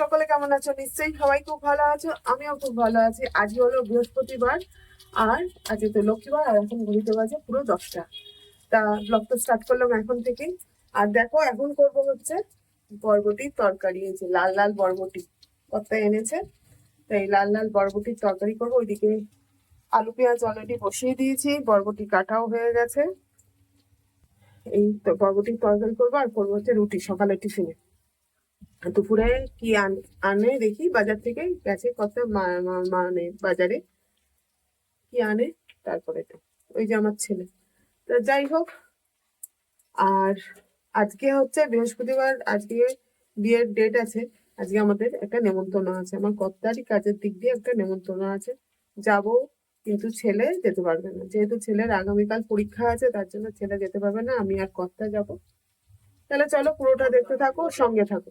সকলে কেমন আছো? নিশ্চয়ই সবাই খুব ভালো আছো, আমিও খুব ভালো আছি। আজ হলো বৃহস্পতিবার, আর আজকে তো লক্ষ্মীবার, আর এখন ঘড়িতে বাজে পুরো দশটা। তা ব্লগ তো স্টার্ট করলাম এখন থেকেই। আর দেখো, এখন করব হচ্ছে বরবটির তরকারি, এই যে লাল লাল বরবটি। কত এনেছে? তাই লাল লাল বরবটির তরকারি করব। ওইদিকে আলু, পেঁয়াজ অলরেডি বসিয়ে দিয়েছি বরবটি কাটাও হয়ে গেছে। এই বরবটির তরকারি করব, আর করব হচ্ছে রুটি সকালে টিফিনে। দুপুরে কি আন- দেখি, বাজার থেকে গেছে কত মানে বাজারে। কি আনে? তারপরে ওই যে আমার ছেলে। তো যাই হোক, আর আজকে হচ্ছে বৃহস্পতিবার, আজকে বিয়ের ডেট আছে। আজকে আমাদের একটা নেমন্তন্ন আছে। আমার কর্তারই কাজের দিক দিয়ে একটা নেমন্তন্ন আছে। যাব, কিন্তু ছেলে যেতে পারবে না। যেহেতু ছেলের আগামীকাল পরীক্ষা আছে, তার জন্য ছেলে যেতে পারবে না। আমি আর কর্তা যাব। তাহলে চলো পুরোটা দেখতে থাকো, সঙ্গে থাকো।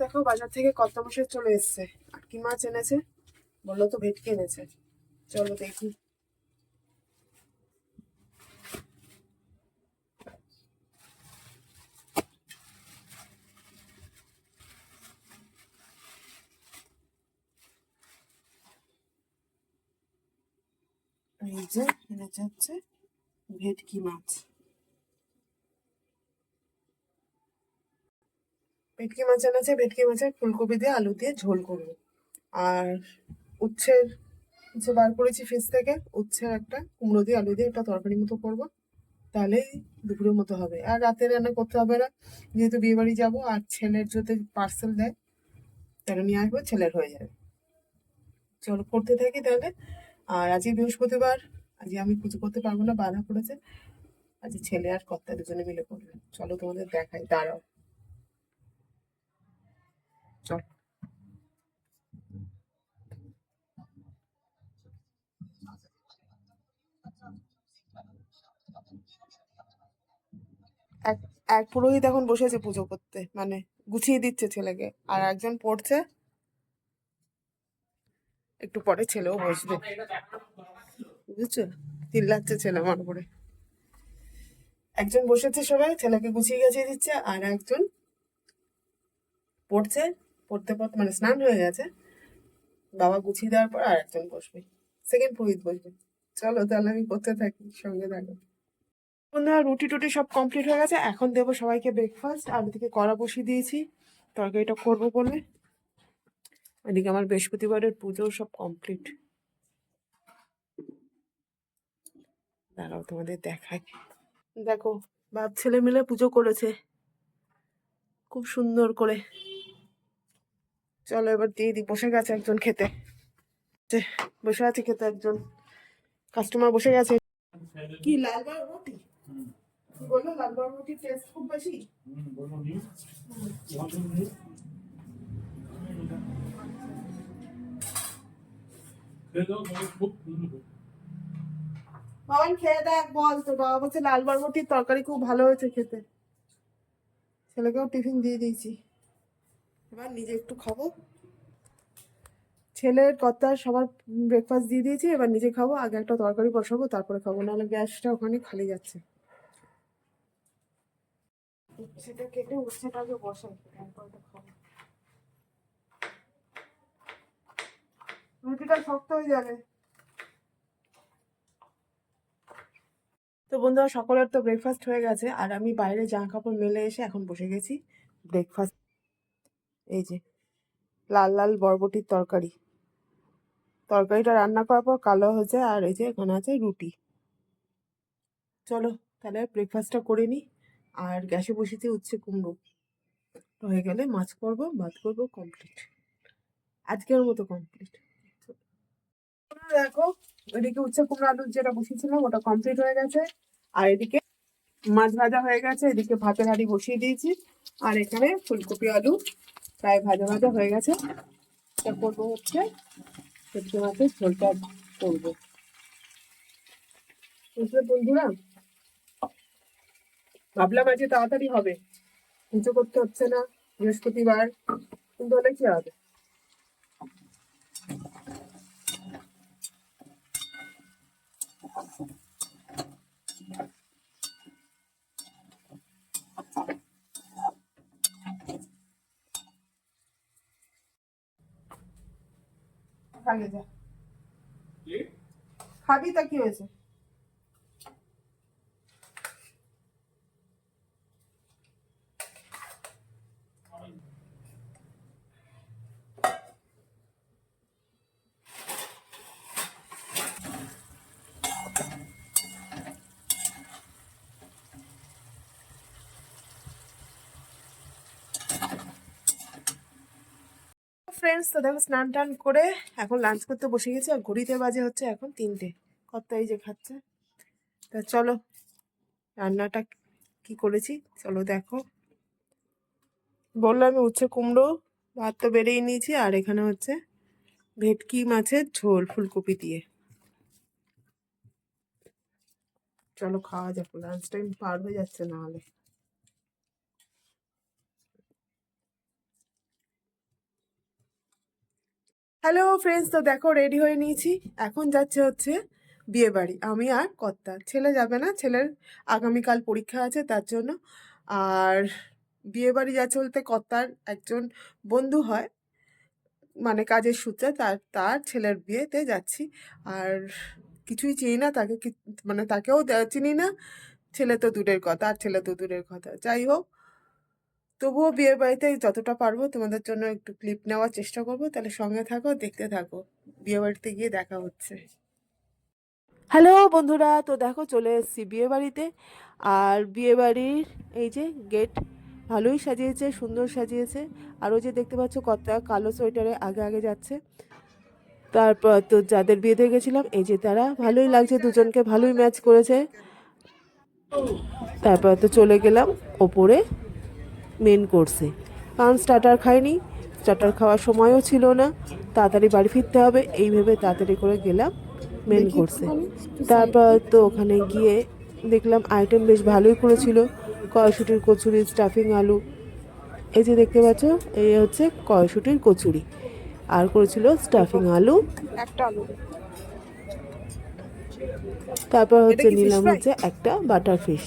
দেখো, বাজার থেকে কত মাসের চলে এসছে? আর কি মাছ এনেছে? বলল তো ভেটকি এনেছে। চলো দেখি। এই যে এনেছে হচ্ছে ভেটকি মাছ। ভেটকি মাছ এনেছে ভেটকি মাছের ফুলকপি দিয়ে আলু দিয়ে ঝোল করব। আর উচ্ছের উচ্ছে বার করেছি ফ্রিজ থেকে, উচ্ছের একটা কুমড়ো দিয়ে আলু দিয়ে একটা তরকারি মতো করব। তাহলেই দুপুরের মতো হবে। আর রাতে রান্না করতে হবে না, যেহেতু বিয়ে বাড়ি যাব, আর ছেলের যদি পার্সেল দেয়, তাহলে নিয়ে আসব, ছেলের হয়ে যাবে। চলো করতে থাকি তাহলে। আর আজকে বৃহস্পতিবার, আজকে আমি পুজো করতে পারব না, বাধা পড়েছে। আজকে ছেলে আর কর্তা দুজনে মিলে করবে চলো তোমাদের দেখাই, দাঁড়াও। এক এক পুরোহিত এখন বসেছে পুজো করতে মানে গুছিয়ে দিচ্ছে ছেলেকে। আর একজন পড়ছে, একটু পরে ছেলেও বসবে। বুঝছ? চিল্লাচ্ছে ছেলে আমার উপরে। একজন বসেছে সবাই, ছেলেকে গুছিয়ে গেছিয়ে দিচ্ছে, আর একজন পড়ছে পড়তে পড়তে মানে স্নান হয়ে গেছে। বাবা গুছিয়ে দেওয়ার পর আর একজন বসবে। সেকেন্ড পুরোহিত বসবে। চলো তাহলে আমি করতে থাকি, সঙ্গে থাকো। বন্ধুরা, রুটি টুটি সব কমপ্লিট হয়ে গেছে। এখন দেবো সবাইকে ব্রেকফাস্ট আর ওদিকে কড়া বসিয়ে দিয়েছি। তরকারিটা করব বলে। এদিকে আমার বৃহস্পতিবারের পুজো সব কমপ্লিট দাঁড়াও, তোমাদের দেখাই। দেখো, বাপ ছেলে মিলে পুজো করেছে। খুব সুন্দর করে। চলো এবার দিয়ে দিই। বসে গেছে একজন খেতে। বসে আছে খেতে একজন। কাস্টমার বসে গেছে। কি, লাল রুটি বলল, লাল বার রুটির টেস্ট খুব বেশি? খেয়ে দেখ, বল। বাবা বলছে লাল বরবটির তরকারি খুব ভালো হয়েছে খেতে। ছেলেকেও টিফিন দিয়ে দিয়েছি। এবার নিজে একটু খাব। ছেলের কর্তা সবার ব্রেকফাস্ট দিয়ে দিয়েছি এবার নিজে খাব আগে একটা তরকারি বসাবো তারপরে খাব নাহলে গ্যাসটা ওখানে খালি যাচ্ছে। সেটা কেটে উচ্ছেটা আগে বসাই তারপরে খাব। রুটিটা শক্ত হয়ে যাবে। তো বন্ধুরা সকলের তো ব্রেকফাস্ট হয়ে গেছে আর আমি বাইরে জামা কাপড় মেলে এসে এখন বসে গেছি। ব্রেকফাস্ট এই যে, লাল লাল বরবটির তরকারি। তরকারিটা রান্না করার পর কালো হয়েছে আর এই যে এখানে আছে রুটি। চলো, তাহলে ব্রেকফাস্টটা করে নিই আর গ্যাসে বসেছি উচ্ছে কুমড়ো। হয়ে গেলে মাছ করব, ভাত করব কমপ্লিট আজকের মতো কমপ্লিট দেখো, এদিকে উচ্ছে কুমড়ো আলুর যেটা বসিয়েছিলাম ওটা কমপ্লিট হয়ে গেছে। আর এদিকে মাছ ভাজা হয়ে গেছে, এদিকে ভাতের হাঁড়ি বসিয়ে দিয়েছি। আর এখানে ফুলকপি আলু। প্রায় ভাজা ভাজা হয়ে গেছে। এটা করব হচ্ছে সবজি মাছের ঝোলটা করব। বুঝলে বন্ধুরা? ভাবলাম আজকে তাড়াতাড়ি হবে। পুজো করতে হচ্ছে না, বৃহস্পতিবার। কিন্তু হলে কি হবে? খাগে যা খাবি তা কি হয়েছে? ফ্রেন্ডস তো দেখো স্নান টান করে এখন লাঞ্চ করতে বসে গেছি আর ঘড়িতে বাজে হচ্ছে এখন তিনটে। কত এই যে খাচ্ছে। তা চলো, রান্নাটা কি করেছি? চলো দেখো। বললাম উচ্ছে কুমড়ো, ভাত তো বেড়েই নিয়েছি আর এখানে হচ্ছে ভেটকি মাছের ঝোল ফুলকপি দিয়ে। চলো খাওয়া যাক লাঞ্চ টাইম পার হয়ে যাচ্ছে না হলে হ্যালো ফ্রেন্ডস তো দেখো রেডি হয়ে নিয়েছি। এখন যাচ্ছে হচ্ছে বিয়ে বাড়ি আমি আর কর্তা। ছেলে যাবে না, ছেলের আগামীকাল পরীক্ষা আছে, তার জন্য। আর বিয়ে বাড়ি যাচ্ছে বলতে কর্তার একজন বন্ধু হয় মানে কাজের সূত্রে তার তার ছেলের বিয়েতে যাচ্ছি। আর কিছুই চিনি না তাকে মানে তাকেও চিনি না, ছেলে তো দূরের কথা, আর ছেলে তো দূরের কথা। যাই হোক তবুও বিয়ে বাড়িতে যতটা পারব তোমাদের জন্য একটু ক্লিপ নেওয়ার চেষ্টা করব। তাহলে সঙ্গে থাকো, দেখতে থাকো। বিয়ে বাড়িতে গিয়ে দেখা হচ্ছে। হ্যালো বন্ধুরা, তো দেখো চলে এসেছি বিয়ে বাড়িতে। আর বিয়ে বাড়ির এই যে গেট ভালোই সাজিয়েছে, সুন্দর সাজিয়েছে। আর ওই যে দেখতে পাচ্ছ কর্তা কালো সোয়েটারে আগে আগে যাচ্ছে। তারপর তো যাদের বিয়েতে গেছিলাম, এই যে তারা ভালোই লাগছে, দুজনকে ভালোই ম্যাচ করেছে। তারপর তো চলে গেলাম ওপরে। মেন কোর্সে কারণ স্টার্টার খাইনি স্টার্টার খাওয়ার সময়ও ছিল না তাড়াতাড়ি বাড়ি ফিরতে হবে এই ভেবে তাড়াতাড়ি করে গেলাম মেন কোর্সে তারপর তো ওখানে গিয়ে দেখলাম আইটেম বেশ ভালোই করেছিল কড়াইশুটির কচুরি স্টাফিং আলু। এই যে দেখতে পাচ্ছ এই হচ্ছে কড়াইশুটির কচুরি। আর করেছিল স্টাফিং আলু। একটা আলু। তারপর হচ্ছে নিলাম হচ্ছে একটা বাটার ফিশ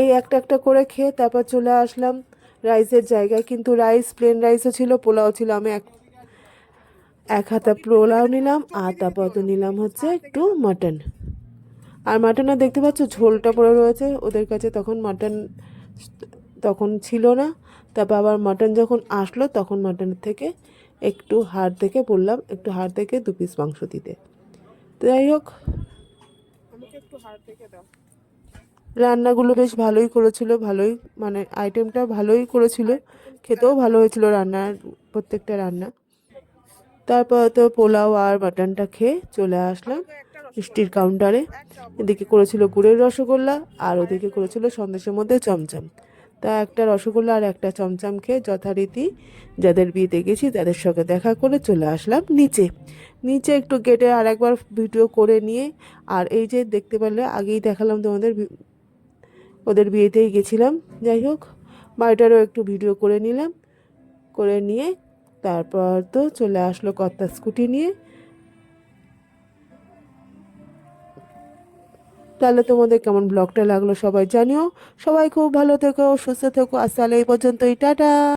এই একটা একটা করে খেয়ে তারপর চলে আসলাম রাইসের জায়গায়। কিন্তু রাইস প্লেন রাইসও ছিল, পোলাও ছিল। আমি এক এক হাতা পোলাও নিলাম আর তারপর তো নিলাম হচ্ছে একটু মাটন আর মাটনে দেখতে পাচ্ছ ঝোলটা পড়ে রয়েছে। ওদের কাছে তখন মাটন তখন ছিল না। তারপর আবার মাটন যখন আসলো, তখন মাটনের থেকে একটু হাড় থেকে বললাম, একটু হাড় থেকে দু পিস মাংস দিতে। তো যাই হোক। আমাকে একটু হাড় থেকে দাও। রান্নাগুলো বেশ ভালোই করেছিল, ভালোই মানে আইটেমটা ভালোই করেছিল। খেতেও ভালো হয়েছিল রান্নার প্রত্যেকটা রান্না। তারপর তো পোলাও আর মাটনটা খেয়ে চলে আসলাম মিষ্টির কাউন্টারে এদিকে করেছিল গুড়ের রসগোল্লা আর ওদিকে করেছিল সন্দেশের মধ্যে চমচম। তা একটা রসগোল্লা আর একটা চমচম খেয়ে যথারীতি যাদের বিয়েতে গেছি তাদের সঙ্গে দেখা করে চলে আসলাম নিচে। নিচে একটু গেটে আর একবার ভিডিও করে নিয়ে আর এই যে দেখতে পারলে আগেই দেখালাম তোমাদের ওদের বিয়েতেই গেছিলাম। যাই হোক, বাড়িটারও একটু ভিডিও করে নিলাম। করে নিয়ে তারপর তো চলে আসলো কর্তা স্কুটি নিয়ে। তাহলে তোমাদের কেমন ব্লগটা লাগল সবাই জানিও। সবাই খুব ভালো থেকো, সুস্থ থেকো। আজ তাহলে এই পর্যন্তই। টাটা!